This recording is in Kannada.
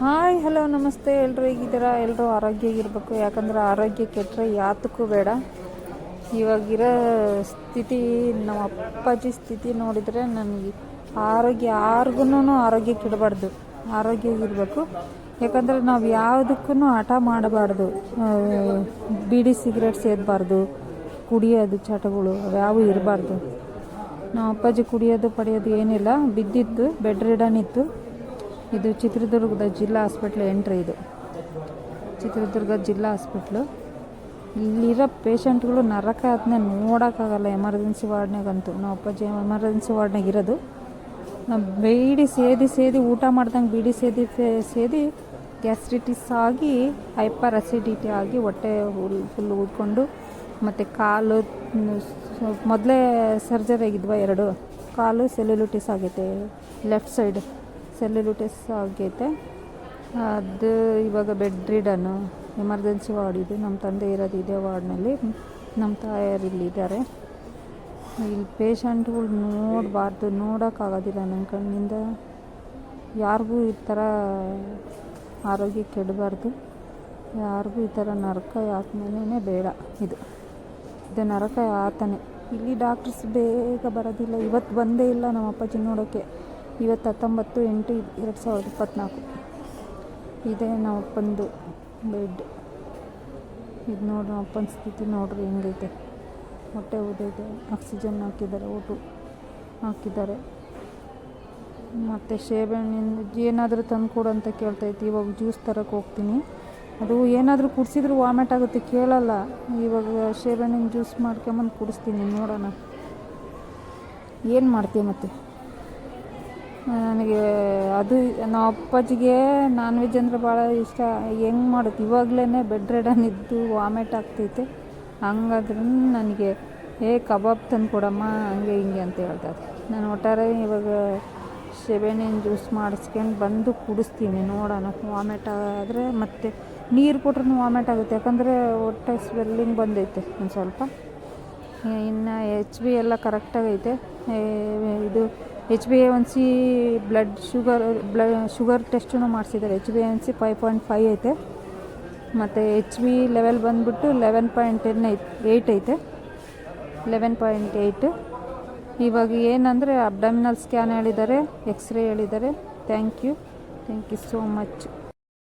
ಹಾಯ್, ಹಲೋ, ನಮಸ್ತೆ. ಎಲ್ಲರೂ ಹೇಗಿದ್ದೀರಾ? ಎಲ್ಲರೂ ಆರೋಗ್ಯ ಇರಬೇಕು ಯಾಕಂದ್ರೆ ಆರೋಗ್ಯ ಕೆಟ್ಟರೆ ಯಾತಕ್ಕೂ ಬೇಡ. ಇವಾಗಿರೋ ಸ್ಥಿತಿ, ನಮ್ಮ ಅಪ್ಪಾಜಿ ಸ್ಥಿತಿ ನೋಡಿದರೆ ನನಗೆ ಆರೋಗ್ಯ ಯಾರಿಗೂ ಆರೋಗ್ಯ ಕೆಡಬಾರ್ದು. ಆರೋಗ್ಯವಾಗಿರಬೇಕು. ಯಾಕಂದರೆ ನಾವು ಯಾವುದಕ್ಕೂ ಹಠ ಮಾಡಬಾರ್ದು. ಬೀಡಿ ಸಿಗರೇಟ್ ಸೇದಬಾರ್ದು. ಕುಡಿಯೋದು ಚಟಗಳು ಅವ್ಯಾವು ಇರಬಾರ್ದು. ನಮ್ಮ ಅಪ್ಪಾಜಿ ಕುಡಿಯೋದು, ಪಡೆಯೋದು ಏನಿಲ್ಲ. ಬಿದ್ದಿತ್ತು, ಬೆಡ್ ರಿಡನ್ ಇತ್ತು. ಇದು ಚಿತ್ರದುರ್ಗದ ಜಿಲ್ಲಾ ಹಾಸ್ಪಿಟ್ಲ್ ಎಂಟ್ರಿ ಇದು. ಚಿತ್ರದುರ್ಗ ಜಿಲ್ಲಾ ಹಾಸ್ಪಿಟ್ಲು. ಇಲ್ಲಿರೋ ಪೇಷಂಟ್ಗಳು ನರಕ ಅದನ್ನ ನೋಡೋಕ್ಕಾಗಲ್ಲ, ಎಮರ್ಜೆನ್ಸಿ ವಾರ್ಡ್ನಾಗಂತೂ ನಾವು ಅಪ್ಪಾಜಿ ಎಮರ್ಜೆನ್ಸಿ ವಾರ್ಡ್ನಾಗ ಇರೋದು. ನಾವು ಬೀಡಿ ಸೇದಿ ಸೇದಿ ಊಟ ಮಾಡ್ದಂಗೆ ಬೀಡಿ ಸೇದಿ ಸೇದಿ ಗ್ಯಾಸ್ಟ್ರಿಟಿಸ್ ಆಗಿ, ಹೈಪರ್ ಅಸಿಡಿಟಿ ಆಗಿ ಹೊಟ್ಟೆ ಫುಲ್ ಊದ್ಕೊಂಡು ಮತ್ತು ಕಾಲು, ಮೊದಲೇ ಸರ್ಜರಿ ಆಗಿದ್ವ ಎರಡು? ಕಾಲು ಸೆಲ್ಯುಲಿಟಿಸ್ ಆಗೈತೆ, ಲೆಫ್ಟ್ ಸೈಡ್. ಸೆಲ್ಯುಲಿಟಿಸ್ ಆಗೈತೆ. ಅದು ಇವಾಗ ಬೆಡ್ ರಿಡನ್ನು ಎಮರ್ಜೆನ್ಸಿ ವಾರ್ಡ್ ಇದು. ನಮ್ಮ ತಂದೆ ಇರೋದು ಇದೇ ವಾರ್ಡ್ನಲ್ಲಿ ನಮ್ಮ ತಾಯಿಯರು ಇಲ್ಲಿದ್ದಾರೆ. ಇಲ್ಲಿ ಪೇಷಂಟ್ಗಳು ನೋಡಬಾರ್ದು ನೋಡೋಕ್ಕಾಗೋದಿಲ್ಲ ನನ್ನ ಕಣ್ಣಿಂದ. ಯಾರಿಗೂ ಈ ಥರ ಆರೋಗ್ಯ ಕೆಡಬಾರ್ದು. ಯಾರಿಗೂ ಈ ಥರ ನರಕ ಯಾತನೇ ಬೇಡ ಇದು. ಇದು ನರಕ ಯಾತನೆ. ಇಲ್ಲಿ ಡಾಕ್ಟರ್ಸ್ ಬೇಗ ಬರೋದಿಲ್ಲ. ಇವತ್ತು ಬಂದೇ ಇಲ್ಲ ನಮ್ಮ ಅಪ್ಪಾಜಿ ನೋಡೋಕ್ಕೆ ಇವತ್ತು ಹತ್ತೊಂಬತ್ತು ಎಂಟು ಎರಡು ಸಾವಿರದ ಇಪ್ಪತ್ತ್ನಾಲ್ಕು. ಇದೇ ನಾವು ಅಪ್ಪಂದು ಬೆಡ್. ಇದು ನೋಡಿ ನಮ್ಮ ಅಪ್ಪನ ಸ್ಥಿತಿ ನೋಡ್ರಿ, ಹೆಂಗೈತೆ. ಹೊಟ್ಟೆ ಊದೈತೆ ಆಕ್ಸಿಜನ್ ಹಾಕಿದ್ದಾರೆ, ಊಟ ಹಾಕಿದ್ದಾರೆ. ಮತ್ತು ಸೇಬೆಹಣ್ಣಿಂದ ಏನಾದರೂ ತಂದು ಕೊಡು ಅಂತ ಕೇಳ್ತೈತಿ ಇವಾಗ ಜ್ಯೂಸ್ ತರಕ್ಕೆ ಹೋಗ್ತೀನಿ. ಅದು ಏನಾದರೂ ಕುಡಿಸಿದ್ರು ವಾಮಿಟ್ ಆಗುತ್ತೆ, ಕೇಳಲ್ಲ. ಇವಾಗ ಸೇಬೆಹಣ್ಣಿನ ಜ್ಯೂಸ್ ಮಾಡ್ಕೊಂಬಂದು ಕುಡಿಸ್ತೀನಿ, ನೋಡೋಣ. ಏನು ಮಾಡ್ತೀವಿ ಮತ್ತೆ? ನನಗೆ ಅದು ನಮ್ಮ ಅಪ್ಪಾಜಿಗೆ ನಾನ್ ವೆಜ್ ಅಂದ್ರೆ ಭಾಳ ಇಷ್ಟ. ಹೆಂಗೆ ಮಾಡುತ್ತೆ ಇವಾಗಲೇ ಬೆಡ್ ರೆಡನ್ ಇದ್ದು ವಾಮಿಟ್ ಆಗ್ತೈತೆ. ಹಂಗಾದ್ರೂ ನನಗೆ, ಏ, ಕಬಾಬ್ ತಂದು ಕೊಡಮ್ಮ, ಹಂಗೆ ಹಿಂಗೆ ಅಂತ ಹೇಳ್ತಾರೆ ನಾನು ಒಟ್ಟಾರೆ ಇವಾಗ ಸೆವೆನಿನ ಜ್ಯೂಸ್ ಮಾಡಿಸ್ಕೊಂಡು ಬಂದು ಕುಡಿಸ್ತೀನಿ ನೋಡೋಣ ವಾಮಿಟ್ ಆದರೆ ಮತ್ತೆ ನೀರು ಕೊಟ್ರೂ ವಾಮಿಟ್ ಆಗುತ್ತೆ. ಯಾಕಂದರೆ ಹೊಟ್ಟೆ ಸ್ವೆಲ್ಲಿಂಗ್ ಬಂದೈತೆ ಒಂದು ಸ್ವಲ್ಪ. ಇನ್ನು ಎಚ್ ಬಿ ಎಲ್ಲ ಕರೆಕ್ಟಾಗೈತೆ ಇದು H B A one C blood sugar ಬ್ಲ sugar ಟೆಸ್ಟನ್ನು ಮಾಡಿಸಿದ್ದಾರೆ. H B A one C five point five ಐತೆ. ಮತ್ತು ಎಚ್ ಬಿ ಲೆವೆಲ್ ಬಂದುಬಿಟ್ಟು ಲೆವೆನ್ ಪಾಯಿಂಟ್ ಟೆನ್ ಐತೆ ಏಯ್ಟ್ ಐತೆ. ಲೆವೆನ್ ಪಾಯಿಂಟ್ ಏಯ್ಟ್ ಇವಾಗ ಏನಂದರೆ ಅಬ್ಡಮಿನಲ್ ಸ್ಕ್ಯಾನ್ ಹೇಳಿದ್ದಾರೆ ಎಕ್ಸ್ರೇ ಹೇಳಿದ್ದಾರೆ. Thank you thank you so much